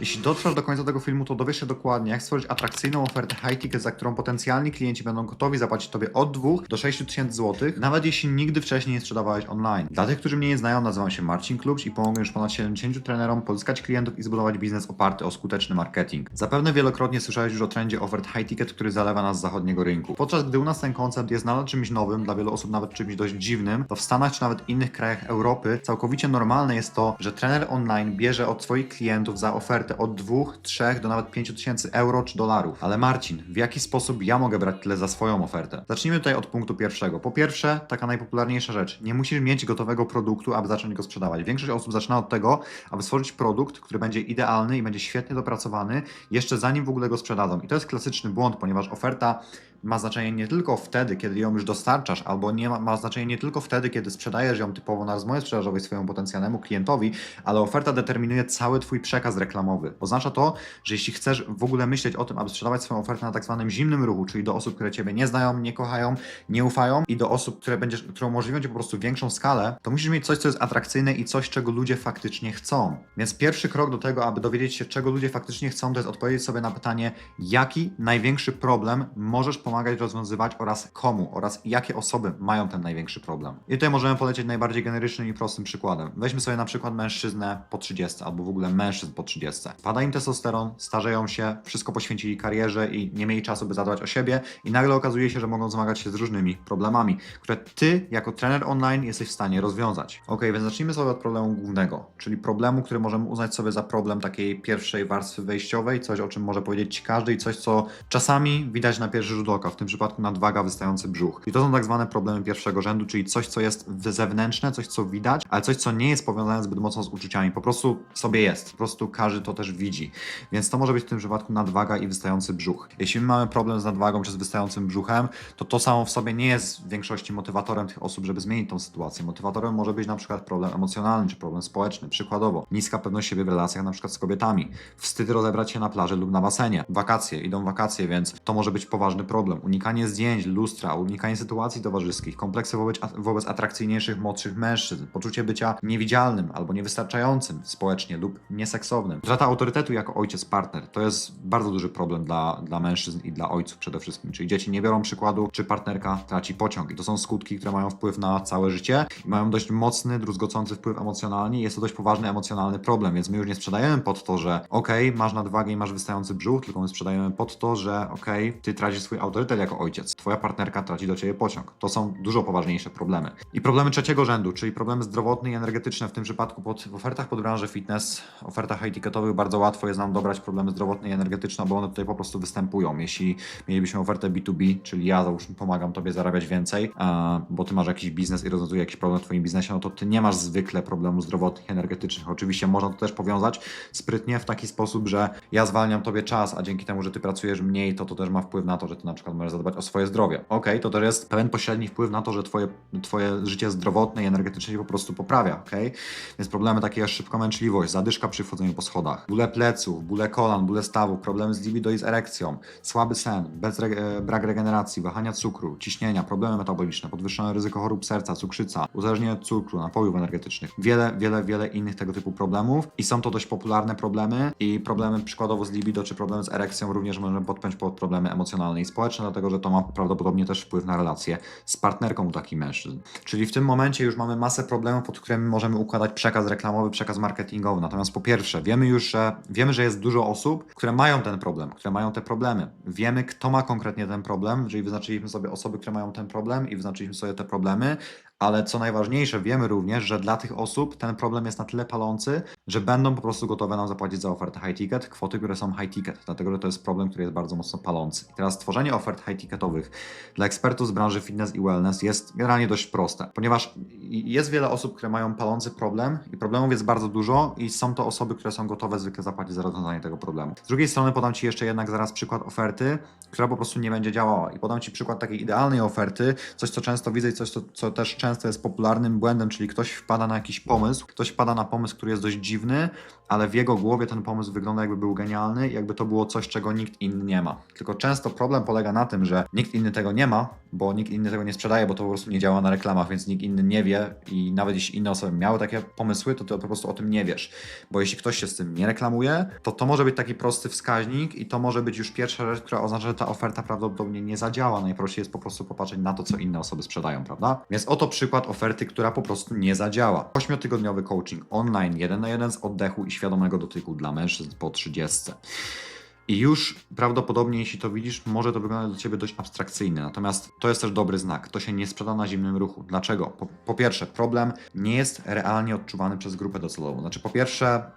Jeśli dotrwasz do końca tego filmu, to dowiesz się dokładnie, jak stworzyć atrakcyjną ofertę high ticket, za którą potencjalni klienci będą gotowi zapłacić Tobie od 2 do 6 tysięcy złotych, nawet jeśli nigdy wcześniej nie sprzedawałeś online. Dla tych, którzy mnie nie znają, nazywam się Marcin Klubcz i pomogę już ponad 70 trenerom pozyskać klientów i zbudować biznes oparty o skuteczny marketing. Zapewne wielokrotnie słyszałeś już o trendzie ofert high ticket, który zalewa nas z zachodniego rynku. Podczas gdy u nas ten koncept jest nadal czymś nowym, dla wielu osób nawet czymś dość dziwnym, to w Stanach czy nawet innych krajach Europy całkowicie normalne jest to, że trener online bierze od swoich klientów za ofertę od 2, 3 do nawet 5 tysięcy euro czy dolarów. Ale Marcin, w jaki sposób ja mogę brać tyle za swoją ofertę? Zacznijmy tutaj od punktu pierwszego. Po pierwsze, taka najpopularniejsza rzecz. Nie musisz mieć gotowego produktu, aby zacząć go sprzedawać. Większość osób zaczyna od tego, aby stworzyć produkt, który będzie idealny i będzie świetnie dopracowany, jeszcze zanim w ogóle go sprzedadzą. I to jest klasyczny błąd, ponieważ oferta ma znaczenie nie tylko wtedy, kiedy ją już dostarczasz, albo nie ma, ma znaczenie nie tylko wtedy, kiedy sprzedajesz ją typowo na rozmowie sprzedażowej swojemu potencjalnemu klientowi, ale oferta determinuje cały Twój przekaz reklamowy. Oznacza to, że jeśli chcesz w ogóle myśleć o tym, aby sprzedawać swoją ofertę na tak zwanym zimnym ruchu, czyli do osób, które Ciebie nie znają, nie kochają, nie ufają i do osób, które, będziesz, które umożliwią Ci po prostu większą skalę, to musisz mieć coś, co jest atrakcyjne i coś, czego ludzie faktycznie chcą. Więc pierwszy krok do tego, aby dowiedzieć się, czego ludzie faktycznie chcą, to jest odpowiedzieć sobie na pytanie, jaki największy problem możesz pomagać rozwiązywać oraz komu oraz jakie osoby mają ten największy problem. I tutaj możemy polecieć najbardziej generycznym i prostym przykładem. Weźmy sobie na przykład mężczyznę po 30 albo w ogóle mężczyzn po 30. Pada im testosteron, starzeją się, wszystko poświęcili karierze i nie mieli czasu, by zadbać o siebie i nagle okazuje się, że mogą zmagać się z różnymi problemami, które ty jako trener online jesteś w stanie rozwiązać. Ok, więc zacznijmy sobie od problemu głównego, czyli problemu, który możemy uznać sobie za problem takiej pierwszej warstwy wejściowej, coś o czym może powiedzieć ci każdy i coś, co czasami widać na pierwszy rzut oka, w tym przypadku nadwaga, wystający brzuch. I to są tak zwane problemy pierwszego rzędu, czyli coś, co jest zewnętrzne, coś, co widać, ale coś, co nie jest powiązane zbyt mocno z uczuciami. Po prostu sobie jest. Po prostu każdy to też widzi. Więc to może być w tym przypadku nadwaga i wystający brzuch. Jeśli my mamy problem z nadwagą czy z wystającym brzuchem, to to samo w sobie nie jest w większości motywatorem tych osób, żeby zmienić tą sytuację. Motywatorem może być na przykład problem emocjonalny czy problem społeczny. Przykładowo, niska pewność siebie w relacjach na przykład z kobietami, wstyd rozebrać się na plaży lub na basenie, wakacje, idą wakacje, więc to może być poważny problem. Unikanie zdjęć, lustra, unikanie sytuacji towarzyskich, kompleksy wobec, wobec atrakcyjniejszych, młodszych mężczyzn, poczucie bycia niewidzialnym albo niewystarczającym społecznie lub nieseksownym. Utrata autorytetu jako ojciec, partner to jest bardzo duży problem dla, dla mężczyzn i dla ojców przede wszystkim. Czyli dzieci nie biorą przykładu, czy partnerka traci pociąg. I to są skutki, które mają wpływ na całe życie i mają dość mocny, druzgocący wpływ emocjonalnie. Jest to dość poważny emocjonalny problem, więc my już nie sprzedajemy pod to, że okej, masz nadwagę i masz wystający brzuch, tylko my sprzedajemy pod to, że okej, ty tracisz swój autorytet jako ojciec, twoja partnerka traci do ciebie pociąg. To są dużo poważniejsze problemy. I problemy trzeciego rzędu, czyli problemy zdrowotne i energetyczne, w tym przypadku pod, w ofertach pod branżę fitness, ofertach high-ticketowych bardzo łatwo jest nam dobrać problemy zdrowotne i energetyczne, bo one tutaj po prostu występują. Jeśli mielibyśmy ofertę B2B, czyli ja załóżmy pomagam tobie zarabiać więcej, bo ty masz jakiś biznes i rozwiązuje jakiś problem w twoim biznesie, no to ty nie masz zwykle problemów zdrowotnych energetycznych. Oczywiście można to też powiązać sprytnie w taki sposób, że ja zwalniam tobie czas, a dzięki temu, że ty pracujesz mniej, to to też ma wpływ na to, że ty na przykład możesz zadbać o swoje zdrowie. Okej, to też jest pewien pośredni wpływ na to, że twoje, twoje życie zdrowotne i energetyczne się po prostu poprawia, okej? Więc problemy takie jak szybkomęczliwość, zadyszka przy wchodzeniu po schodach, bóle pleców, bóle kolan, bóle stawów, problemy z libido i z erekcją, słaby sen, re- e, brak regeneracji, wahania cukru, ciśnienia, problemy metaboliczne, podwyższone ryzyko chorób serca, cukrzyca, uzależnienie od cukru, napojów energetycznych, wiele, wiele, wiele innych tego typu problemów i są to dość popularne problemy i problemy przykładowo z libido czy problemy z erekcją również możemy podpiąć pod problemy emocjonalne i społeczne, dlatego że to ma prawdopodobnie też wpływ na relacje z partnerką u takich mężczyzn. Czyli w tym momencie już mamy masę problemów, pod którymi możemy układać przekaz reklamowy, przekaz marketingowy. Natomiast po pierwsze, wiemy już, że wiemy, że jest dużo osób, które mają ten problem, które mają te problemy. Wiemy, kto ma konkretnie ten problem, czyli wyznaczyliśmy sobie osoby, które mają ten problem i wyznaczyliśmy sobie te problemy, ale co najważniejsze, wiemy również, że dla tych osób ten problem jest na tyle palący, że będą po prostu gotowe nam zapłacić za ofertę high ticket, kwoty, które są high ticket, dlatego że to jest problem, który jest bardzo mocno palący. I teraz tworzenie ofert high ticketowych dla ekspertów z branży fitness i wellness jest generalnie dość proste, ponieważ jest wiele osób, które mają palący problem i problemów jest bardzo dużo i są to osoby, które są gotowe zwykle zapłacić za rozwiązanie tego problemu. Z drugiej strony podam Ci jeszcze jednak zaraz przykład oferty, która po prostu nie będzie działała i podam Ci przykład takiej idealnej oferty, coś co często widzę i coś co, co też często jest popularnym błędem, czyli ktoś wpada na jakiś pomysł, ktoś wpada na pomysł, który jest dość dziwny, ale w jego głowie ten pomysł wygląda jakby był genialny jakby to było coś, czego nikt inny nie ma. Tylko często problem polega na tym, że nikt inny tego nie ma bo nikt inny tego nie sprzedaje, bo to po prostu nie działa na reklamach, więc nikt inny nie wie i nawet jeśli inne osoby miały takie pomysły, to ty po prostu o tym nie wiesz. Bo jeśli ktoś się z tym nie reklamuje, to to może być taki prosty wskaźnik i to może być już pierwsza rzecz, która oznacza, że ta oferta prawdopodobnie nie zadziała. Najprościej jest po prostu popatrzeć na to, co inne osoby sprzedają, prawda? Więc oto przykład oferty, która po prostu nie zadziała. Ośmiotygodniowy coaching online, jeden na jeden z oddechu i świadomego dotyku dla mężczyzn po 30. I już prawdopodobnie, jeśli to widzisz, może to wyglądać dla Ciebie dość abstrakcyjnie. Natomiast to jest też dobry znak. To się nie sprzeda na zimnym ruchu. Dlaczego? Po, po pierwsze, problem nie jest realnie odczuwany przez grupę docelową. Znaczy, po pierwsze,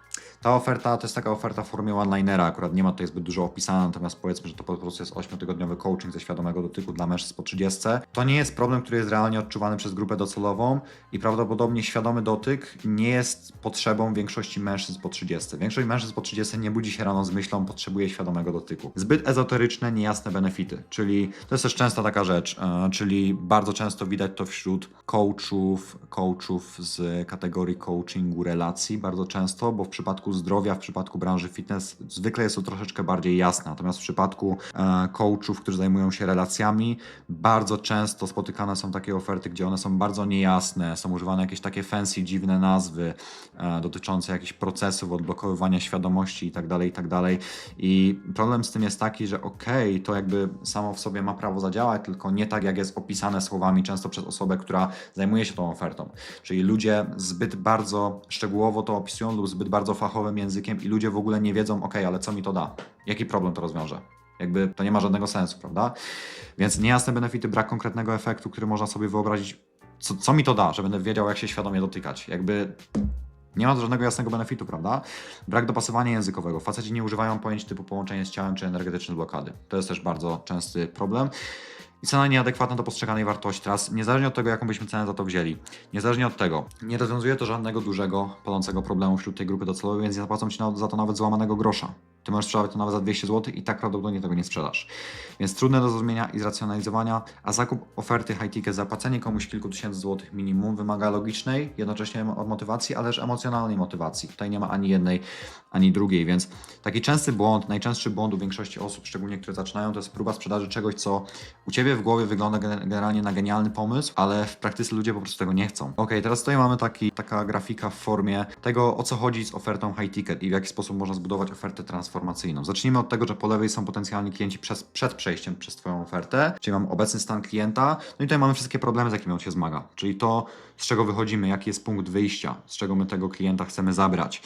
ta oferta to jest taka oferta w formie one-linera, akurat nie ma tutaj zbyt dużo opisane, natomiast powiedzmy, że to po prostu jest 8-tygodniowy coaching ze świadomego dotyku dla mężczyzn po 30. To nie jest problem, który jest realnie odczuwany przez grupę docelową i prawdopodobnie świadomy dotyk nie jest potrzebą większości mężczyzn po 30. Większość mężczyzn po 30 nie budzi się rano z myślą, potrzebuje świadomego dotyku. Zbyt ezoteryczne, niejasne benefity, czyli to jest też częsta taka rzecz, e, czyli bardzo często widać to wśród coachów, coachów z kategorii coachingu relacji, bardzo często, bo w przypadku zdrowia, w przypadku branży fitness zwykle jest to troszeczkę bardziej jasne, natomiast w przypadku e, coachów, którzy zajmują się relacjami, bardzo często spotykane są takie oferty, gdzie one są bardzo niejasne, są używane jakieś takie fancy, dziwne nazwy e, dotyczące jakichś procesów, odblokowywania świadomości itd., itd. I problem z tym jest taki, że okej, to jakby samo w sobie ma prawo zadziałać, tylko nie tak jak jest opisane słowami często przez osobę, która zajmuje się tą ofertą. Czyli ludzie zbyt bardzo szczegółowo to opisują lub zbyt bardzo fachowym językiem i ludzie w ogóle nie wiedzą, okej, ale co mi to da? Jaki problem to rozwiąże? Jakby to nie ma żadnego sensu, prawda? Więc niejasne benefity, brak konkretnego efektu, który można sobie wyobrazić, co, co mi to da, że będę wiedział, jak się świadomie dotykać. Jakby nie ma żadnego jasnego benefitu, prawda? Brak dopasowania językowego. Faceci nie używają pojęć typu połączenie z ciałem czy energetyczne blokady. To jest też bardzo częsty problem. I cena nieadekwatna do postrzeganej wartości. Teraz, niezależnie od tego, jaką byśmy cenę za to wzięli, niezależnie od tego, nie rozwiązuje to żadnego dużego, palącego problemu wśród tej grupy docelowej, więc nie zapłacą ci za to nawet złamanego grosza. Ty możesz sprzedawać to nawet za 200 zł i tak prawdopodobnie tego nie sprzedasz. Więc trudne do zrozumienia i zracjonalizowania, a zakup oferty high ticket, zapłacenie komuś kilku tysięcy złotych minimum wymaga logicznej, jednocześnie od motywacji, ale też emocjonalnej motywacji. Tutaj nie ma ani jednej, ani drugiej, więc taki częsty błąd, najczęstszy błąd u większości osób, szczególnie które zaczynają, to jest próba sprzedaży czegoś, co u Ciebie w głowie wygląda gen- generalnie na genialny pomysł, ale w praktyce ludzie po prostu tego nie chcą. Ok, teraz tutaj mamy taki, taka grafika w formie tego, o co chodzi z ofertą high ticket i w jaki sposób można zbudować ofertę transformacyjną. Zacznijmy od tego, że po lewej są potencjalni klienci przez, przed przejściem przez Twoją ofertę, czyli mamy obecny stan klienta, no i tutaj mamy wszystkie problemy, z jakimi on się zmaga, czyli to, z czego wychodzimy, jaki jest punkt wyjścia, z czego my tego klienta chcemy zabrać.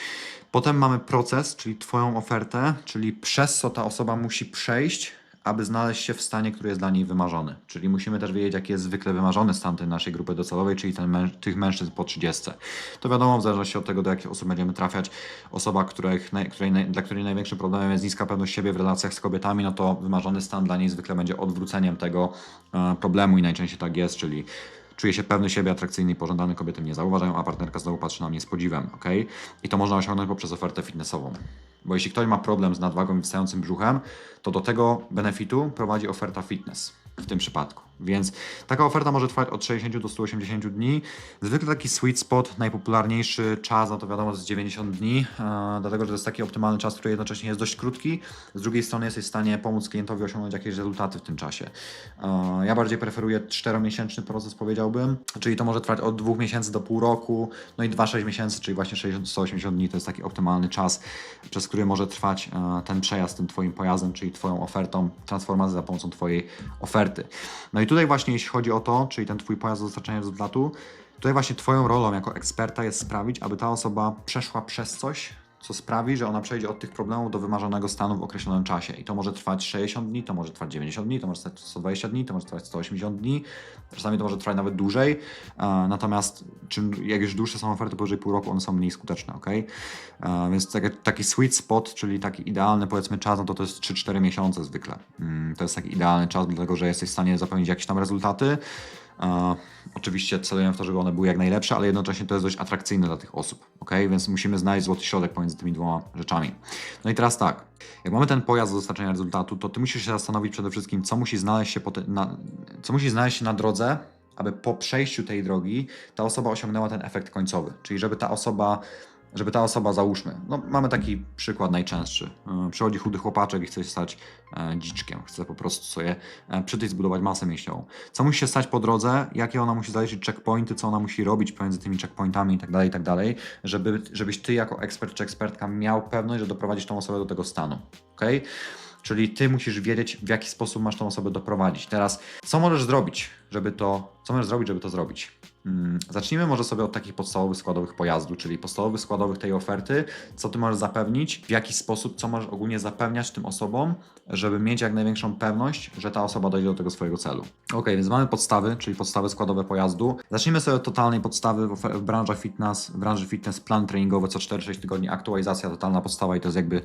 Potem mamy proces, czyli Twoją ofertę, czyli przez co ta osoba musi przejść, aby znaleźć się w stanie, który jest dla niej wymarzony. Czyli musimy też wiedzieć, jaki jest zwykle wymarzony stan tej naszej grupy docelowej, czyli ten męż, tych mężczyzn po 30. To wiadomo, w zależności od tego, do jakich osób będziemy trafiać, osoba, których, której, dla której największym problemem jest niska pewność siebie w relacjach z kobietami, no to wymarzony stan dla niej zwykle będzie odwróceniem tego e, problemu i najczęściej tak jest, czyli Czuję się pewny siebie, atrakcyjny i pożądany, kobiety mnie zauważają, a partnerka znowu patrzy na mnie z podziwem, ok? I to można osiągnąć poprzez ofertę fitnessową. Bo jeśli ktoś ma problem z nadwagą i wstającym brzuchem, to do tego benefitu prowadzi oferta fitness w tym przypadku. Więc taka oferta może trwać od 60 do 180 dni. Zwykle taki sweet spot, najpopularniejszy czas, no to wiadomo, jest 90 dni, e, dlatego że to jest taki optymalny czas, który jednocześnie jest dość krótki. Z drugiej strony jesteś w stanie pomóc klientowi osiągnąć jakieś rezultaty w tym czasie. E, ja bardziej preferuję 4-miesięczny proces, powiedziałbym, czyli to może trwać od 2 miesięcy do pół roku, no i 2-6 miesięcy, czyli właśnie 60-180 dni to jest taki optymalny czas, przez który może trwać e, ten przejazd tym Twoim pojazdem, czyli Twoją ofertą, transformacja za pomocą Twojej oferty. No i tutaj właśnie jeśli chodzi o to, czyli ten Twój pojazd do dostarczenia rezultatu, tutaj właśnie Twoją rolą jako eksperta jest sprawić, aby ta osoba przeszła przez coś, co sprawi, że ona przejdzie od tych problemów do wymarzonego stanu w określonym czasie. I to może trwać 60 dni, to może trwać 90 dni, to może trwać 120 dni, to może trwać 180 dni, czasami to może trwać nawet dłużej. E, natomiast czym, jak już dłuższe są oferty powyżej pół roku, one są mniej skuteczne, ok? E, więc taki, sweet spot, czyli taki idealny powiedzmy czas, no to to jest 3-4 miesiące zwykle. Mm, to jest taki idealny czas, dlatego że jesteś w stanie zapewnić jakieś tam rezultaty. Oczywiście celujemy w to, żeby one były jak najlepsze, ale jednocześnie to jest dość atrakcyjne dla tych osób, ok? Więc musimy znaleźć złoty środek pomiędzy tymi dwoma rzeczami. No i teraz tak, jak mamy ten pojazd do dostarczenia rezultatu, to ty musisz się zastanowić przede wszystkim, co musi znaleźć się, na, co musi znaleźć się na drodze, aby po przejściu tej drogi ta osoba osiągnęła ten efekt końcowy. Czyli żeby ta osoba żeby ta osoba, załóżmy, no mamy taki przykład najczęstszy. Yy, Przychodzi chudy chłopaczek i chce się stać e, dziczkiem, chce po prostu sobie e, przytyć, zbudować masę mięśniową. Co musi się stać po drodze, jakie ona musi zaliczyć checkpointy, co ona musi robić pomiędzy tymi checkpointami i tak dalej, i tak dalej, żeby, żebyś ty jako ekspert czy ekspertka miał pewność, że doprowadzisz tą osobę do tego stanu. Okay? Czyli ty musisz wiedzieć, w jaki sposób masz tą osobę doprowadzić. Teraz, co możesz zrobić, żeby to, co możesz zrobić, żeby to zrobić? Mm, Zacznijmy może sobie od takich podstawowych składowych pojazdu, czyli podstawowych składowych tej oferty, co ty możesz zapewnić, w jaki sposób, co możesz ogólnie zapewniać tym osobom, żeby mieć jak największą pewność, że ta osoba dojdzie do tego swojego celu. Ok, więc mamy podstawy, czyli podstawy składowe pojazdu. Zacznijmy sobie od totalnej podstawy w, branży fitness, w branży fitness plan treningowy co 4-6 tygodni, aktualizacja, totalna podstawa i to jest jakby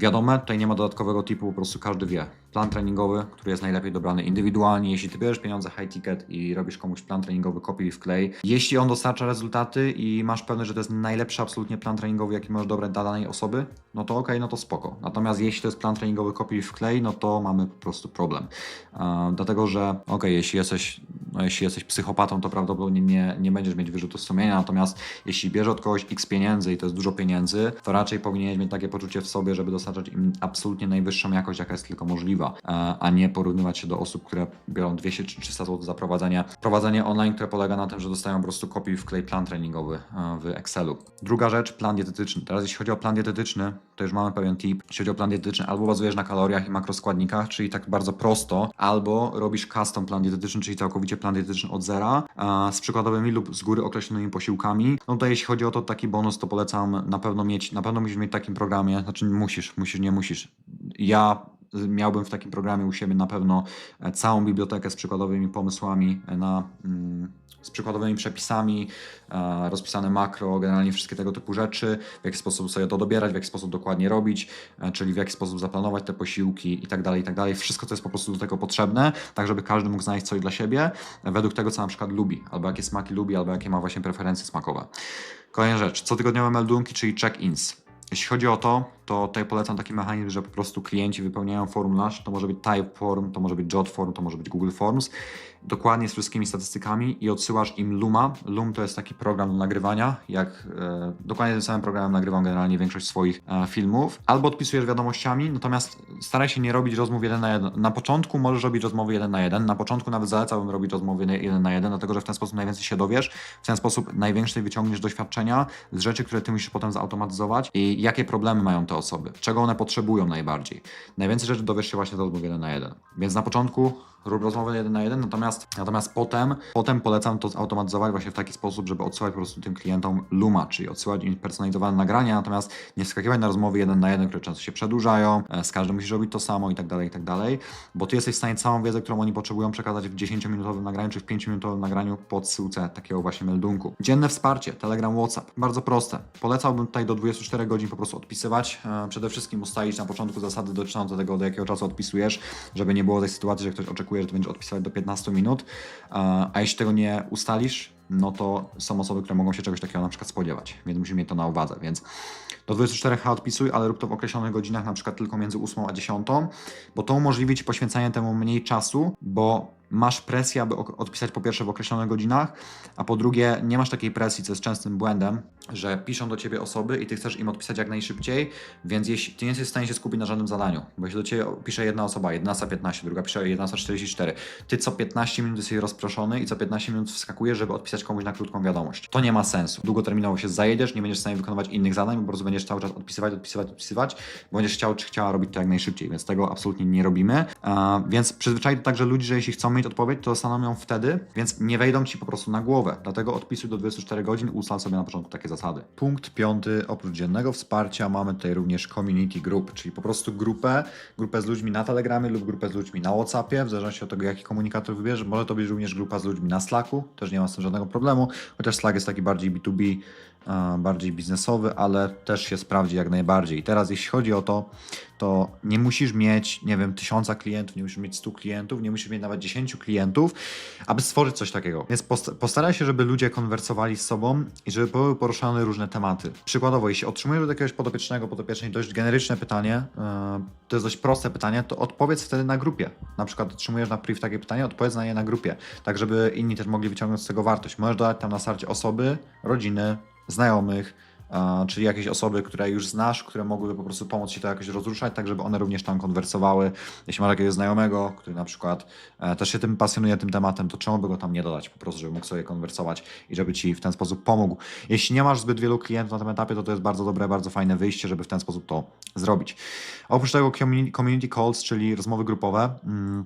wiadome, tutaj nie ma dodatkowego typu, po prostu każdy wie. Plan treningowy, który jest najlepiej dobrany indywidualnie, jeśli ty bierzesz pieniądze high ticket i robisz komuś plan treningowy, kopiuj i wklej, jeśli on dostarcza rezultaty i masz pewność, że to jest najlepszy absolutnie plan treningowy, jaki możesz dobrać dla danej osoby, no to okej, no to spoko. Natomiast jeśli to jest plan treningowy kopiuj i wklej, no to mamy po prostu problem. E, dlatego, że okej, jeśli jesteś no jeśli jesteś psychopatą, to prawdopodobnie nie, nie będziesz mieć wyrzutu sumienia, natomiast jeśli bierze od kogoś x pieniędzy i to jest dużo pieniędzy, to raczej powinieneś mieć takie poczucie w sobie, żeby dostarczać im absolutnie najwyższą jakość, jaka jest tylko możliwa, a nie porównywać się do osób, które biorą 200 czy 300 zł za prowadzenie. Prowadzenie online, które polega na tym, że dostają po prostu kopiuj wklej plan treningowy e, w Excelu. Druga rzecz, plan dietetyczny. Teraz jeśli chodzi o plan dietetyczny, to już mamy pewien tip. Jeśli chodzi o plan dietetyczny, albo bazujesz na kaloriach i makroskładnikach, czyli tak bardzo prosto, albo robisz custom plan dietetyczny, czyli całkowicie plan dietetyczny od zera, e, z przykładowymi lub z góry określonymi posiłkami. No to jeśli chodzi o to taki bonus, to polecam na pewno mieć, na pewno musisz mieć w takim programie, znaczy musisz, musisz, nie musisz. Ja miałbym w takim programie u siebie na pewno e, całą bibliotekę z przykładowymi pomysłami e, na mm, z przykładowymi przepisami, e, rozpisane makro, generalnie wszystkie tego typu rzeczy, w jaki sposób sobie to dobierać, w jaki sposób dokładnie robić, czyli w jaki sposób zaplanować te posiłki i tak dalej, i tak dalej. Wszystko, co jest po prostu do tego potrzebne, tak żeby każdy mógł znaleźć coś dla siebie, według tego, co na przykład lubi, albo jakie smaki lubi, albo jakie ma właśnie preferencje smakowe. Kolejna rzecz, cotygodniowe meldunki, czyli check-ins. Jeśli chodzi o to, to tutaj polecam taki mechanizm, że po prostu klienci wypełniają formularz, to może być Typeform, to może być JotForm, to może być Google Forms, dokładnie z wszystkimi statystykami i odsyłasz im Luma. Lum to jest taki program do nagrywania, jak e, dokładnie tym samym programem nagrywam generalnie większość swoich e, filmów. Albo odpisujesz wiadomościami, natomiast staraj się nie robić rozmów jeden na jeden. Na początku możesz robić rozmowy jeden na jeden, na początku nawet zalecałbym robić rozmowy jeden na jeden, dlatego że w ten sposób najwięcej się dowiesz, w ten sposób najwięcej wyciągniesz doświadczenia z rzeczy, które ty musisz potem zautomatyzować i jakie problemy mają te osoby, czego one potrzebują najbardziej. Najwięcej rzeczy dowiesz się właśnie z rozmów jeden na jeden. Więc na początku rób rozmowę jeden na jeden, natomiast, natomiast potem, potem polecam to zautomatyzować właśnie w taki sposób, żeby odsyłać po prostu tym klientom Luma, czyli odsyłać im personalizowane nagrania, natomiast nie wskakiwać na rozmowy jeden na jeden, które często się przedłużają, e, z każdym musisz robić to samo i tak dalej, i tak dalej, bo ty jesteś w stanie całą wiedzę, którą oni potrzebują przekazać w 10-minutowym nagraniu, czy w 5-minutowym nagraniu po odsyłce takiego właśnie meldunku. Dzienne wsparcie, Telegram, WhatsApp, bardzo proste. Polecałbym tutaj do 24 godzin po prostu odpisywać. E, Przede wszystkim ustalić na początku zasady dotyczące tego, do jakiego czasu odpisujesz, żeby nie było tej sytuacji, że ktoś oczekuje, że ty będziesz odpisywać do 15 minut, a jeśli tego nie ustalisz, no to są osoby, które mogą się czegoś takiego na przykład spodziewać, więc musimy mieć to na uwadze, więc do 24H odpisuj, ale rób to w określonych godzinach, na przykład tylko między 8 a 10, bo to umożliwi Ci poświęcanie temu mniej czasu, bo masz presję, aby odpisać po pierwsze w określonych godzinach, a po drugie nie masz takiej presji, co jest częstym błędem, że piszą do Ciebie osoby i Ty chcesz im odpisać jak najszybciej, więc jeśli Ty nie jesteś w stanie się skupić na żadnym zadaniu, bo jeśli do Ciebie pisze jedna osoba 11.15, druga pisze 11.44, Ty co 15 minut jesteś rozproszony i co 15 minut wskakujesz, żeby odpisać komuś na krótką wiadomość. To nie ma sensu. Długoterminowo się zajedziesz, nie będziesz w stanie wykonywać innych zadań, bo po prostu będziesz cały czas odpisywać, odpisywać, odpisywać, bo będziesz chciał czy chciała robić to jak najszybciej, więc tego absolutnie nie robimy. E, więc przyzwyczaj także ludzi, że jeśli chcą mieć odpowiedź, to dostaną ją wtedy, więc nie wejdą Ci po prostu na głowę. Dlatego odpisuj do 24 godzin, ustal sobie na początku takie zasady. Punkt piąty, oprócz dziennego wsparcia mamy tutaj również community group, czyli po prostu grupę, grupę z ludźmi na Telegramie lub grupę z ludźmi na Whatsappie, w zależności od tego, jaki komunikator wybierzesz. Może to być również grupa z ludźmi na Slacku, też nie ma z tym żadnego problemu, chociaż Slack jest taki bardziej B2B, e, bardziej biznesowy, ale też się sprawdzi jak najbardziej. I teraz jeśli chodzi o to, to nie musisz mieć, nie wiem, tysiąca klientów, nie musisz mieć 100 klientów, nie musisz mieć nawet 10 klientów, aby stworzyć coś takiego. Więc post- postaraj się, żeby ludzie konwersowali z sobą i żeby były poruszane różne tematy. Przykładowo, jeśli otrzymujesz od jakiegoś podopiecznego, podopiecznej dość generyczne pytanie, yy, to jest dość proste pytanie, to odpowiedz wtedy na grupie. Na przykład otrzymujesz na priv takie pytanie, odpowiedz na nie na grupie, tak żeby inni też mogli wyciągnąć z tego wartość. Możesz dodać tam na starcie osoby, rodziny, znajomych, czyli jakieś osoby, które już znasz, które mogłyby po prostu pomóc Ci to jakoś rozruszać, tak żeby one również tam konwersowały. Jeśli masz jakiegoś znajomego, który na przykład e, też się tym pasjonuje, tym tematem, to czemu by go tam nie dodać po prostu, żeby mógł sobie konwersować i żeby Ci w ten sposób pomógł. Jeśli nie masz zbyt wielu klientów na tym etapie, to to jest bardzo dobre, bardzo fajne wyjście, żeby w ten sposób to zrobić. Oprócz tego community, community calls, czyli rozmowy grupowe, mm,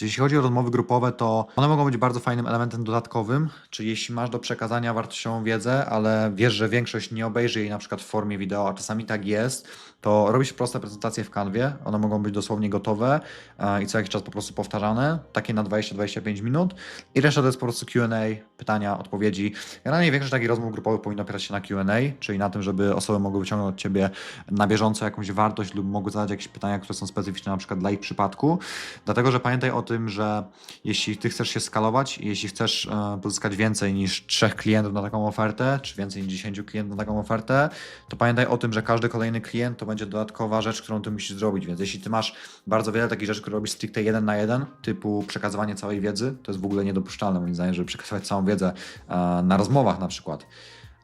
jeśli chodzi o rozmowy grupowe, to one mogą być bardzo fajnym elementem dodatkowym, czyli jeśli masz do przekazania wartościową wiedzę, ale wiesz, że większość nie obejrzy jej na przykład w formie wideo, a czasami tak jest, to robisz proste prezentacje w kanwie, one mogą być dosłownie gotowe e, i co jakiś czas po prostu powtarzane, takie na 20-25 minut i reszta to jest po prostu Q&A, pytania, odpowiedzi. Generalnie większość takich rozmów grupowych powinno opierać się na Q&A, czyli na tym, żeby osoby mogły wyciągnąć od Ciebie na bieżąco jakąś wartość lub mogły zadać jakieś pytania, które są specyficzne na przykład dla ich przypadku, dlatego, że pamiętaj o tym, że jeśli Ty chcesz się skalować, jeśli chcesz e, pozyskać więcej niż trzech klientów na taką ofertę, czy więcej niż 10 klientów na taką ofertę, to pamiętaj o tym, że każdy kolejny klient to będzie dodatkowa rzecz, którą Ty musisz zrobić, więc jeśli Ty masz bardzo wiele takich rzeczy, które robisz stricte jeden na jeden, typu przekazywanie całej wiedzy, to jest w ogóle niedopuszczalne moim zdaniem, żeby przekazywać całą wiedzę e, na rozmowach na przykład.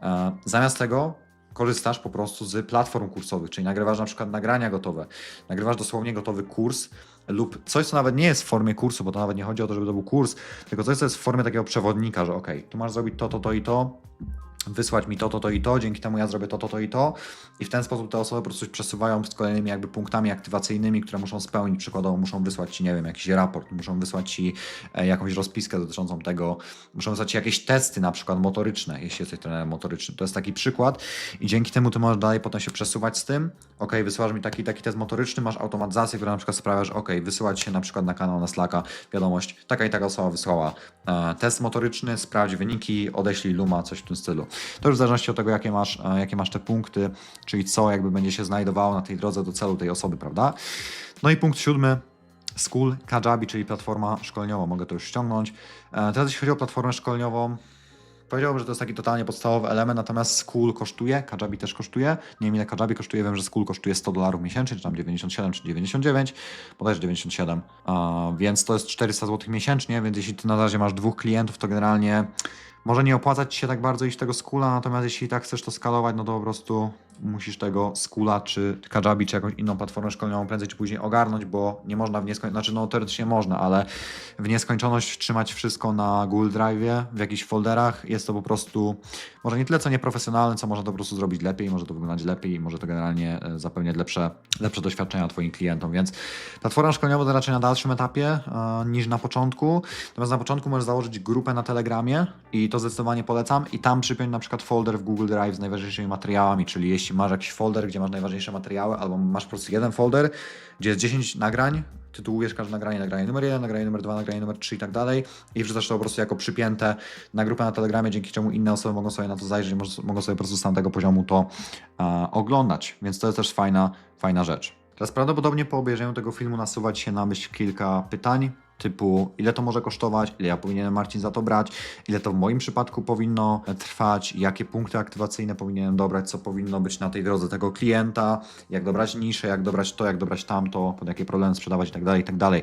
E, Zamiast tego korzystasz po prostu z platform kursowych, czyli nagrywasz na przykład nagrania gotowe, nagrywasz dosłownie gotowy kurs lub coś, co nawet nie jest w formie kursu, bo to nawet nie chodzi o to, żeby to był kurs, tylko coś, co jest w formie takiego przewodnika, że ok, tu masz zrobić to, to, to i to, wysłać mi to, to, to i to, dzięki temu ja zrobię to, to, to i to. I w ten sposób te osoby po prostu się przesuwają z kolejnymi jakby punktami aktywacyjnymi, które muszą spełnić, przykładowo muszą wysłać Ci, nie wiem, jakiś raport, muszą wysłać Ci e, jakąś rozpiskę dotyczącą tego, muszą wysłać Ci jakieś testy na przykład motoryczne, jeśli jesteś trenerem motorycznym. To jest taki przykład. I dzięki temu Ty możesz dalej potem się przesuwać z tym, ok, wysyłasz mi taki taki test motoryczny, masz automatyzację, która na przykład sprawia, że ok, wysyłać się na przykład na kanał na Slacka. Wiadomość, taka i taka osoba wysłała e, test motoryczny, sprawdź wyniki, odeślij Luma, coś w tym stylu. To już w zależności od tego, jakie masz, e, jakie masz te punkty, czyli co jakby będzie się znajdowało na tej drodze do celu tej osoby, prawda? No i punkt siódmy, School Kajabi, czyli platforma szkoleniowa. Mogę to już ściągnąć. E, Teraz jeśli chodzi o platformę szkoleniową, powiedziałbym, że to jest taki totalnie podstawowy element, natomiast School kosztuje, Kajabi też kosztuje. Nie wiem ile Kajabi kosztuje, wiem, że School kosztuje 100 dolarów miesięcznie, czy tam 97, czy 99, bodajże 97, a, więc to jest 400 zł miesięcznie, więc jeśli ty na razie masz dwóch klientów, to generalnie może nie opłacać się tak bardzo iść tego Schoola, natomiast jeśli tak chcesz to skalować, no to po prostu musisz tego Schoola, czy Kajabi, czy jakąś inną platformę szkoleniową prędzej czy później ogarnąć, bo nie można w nieskończoność, znaczy no teoretycznie można, ale w nieskończoność trzymać wszystko na Google Drive, w jakichś folderach, jest to po prostu może nie tyle co nieprofesjonalne, co można to po prostu zrobić lepiej, może to wyglądać lepiej i może to generalnie e, zapewniać lepsze, lepsze doświadczenia Twoim klientom, więc platforma szkoleniowa to raczej na dalszym etapie e, niż na początku, natomiast na początku możesz założyć grupę na Telegramie i to zdecydowanie polecam i tam przypiąć na przykład folder w Google Drive z najważniejszymi materiałami, czyli jeśli masz jakiś folder, gdzie masz najważniejsze materiały, albo masz po prostu jeden folder, gdzie jest 10 nagrań, tytułujesz każde nagranie, nagranie numer 1, nagranie numer 2, nagranie numer 3 i tak dalej i wrzucasz to po prostu jako przypięte na grupę na Telegramie, dzięki czemu inne osoby mogą sobie na to zajrzeć, mogą sobie po prostu z tamtego poziomu to e, oglądać, więc to jest też fajna, fajna rzecz. Teraz prawdopodobnie po obejrzeniu tego filmu nasuwać się na myśl kilka pytań, typu ile to może kosztować, ile ja powinienem Marcin za to brać, ile to w moim przypadku powinno trwać, jakie punkty aktywacyjne powinienem dobrać, co powinno być na tej drodze tego klienta, jak dobrać niszę, jak dobrać to, jak dobrać tamto, pod jakie problemy sprzedawać itd., itd.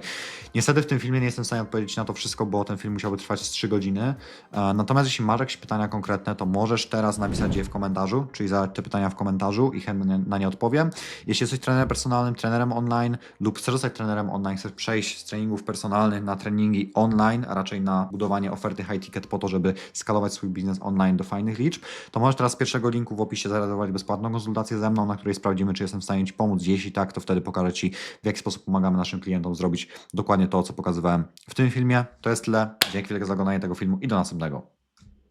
Niestety w tym filmie nie jestem w stanie odpowiedzieć na to wszystko, bo ten film musiałby trwać z 3 godziny. E, Natomiast jeśli masz jakieś pytania konkretne, to możesz teraz napisać je w komentarzu, czyli zadać te pytania w komentarzu i chętnie na nie odpowiem. Jeśli jesteś trenerem personalnym, trenerem online lub chcesz zostać trenerem online, chcesz przejść z treningów personalnych na treningi online, a raczej na budowanie oferty high ticket po to, żeby skalować swój biznes online do fajnych liczb, to możesz teraz z pierwszego linku w opisie zarezerwować bezpłatną konsultację ze mną, na której sprawdzimy, czy jestem w stanie Ci pomóc. Jeśli tak, to wtedy pokażę Ci, w jaki sposób pomagamy naszym klientom zrobić dokładnie to, co pokazywałem w tym filmie. To jest tyle. Dzięki wielkie za oglądanie tego filmu i do następnego.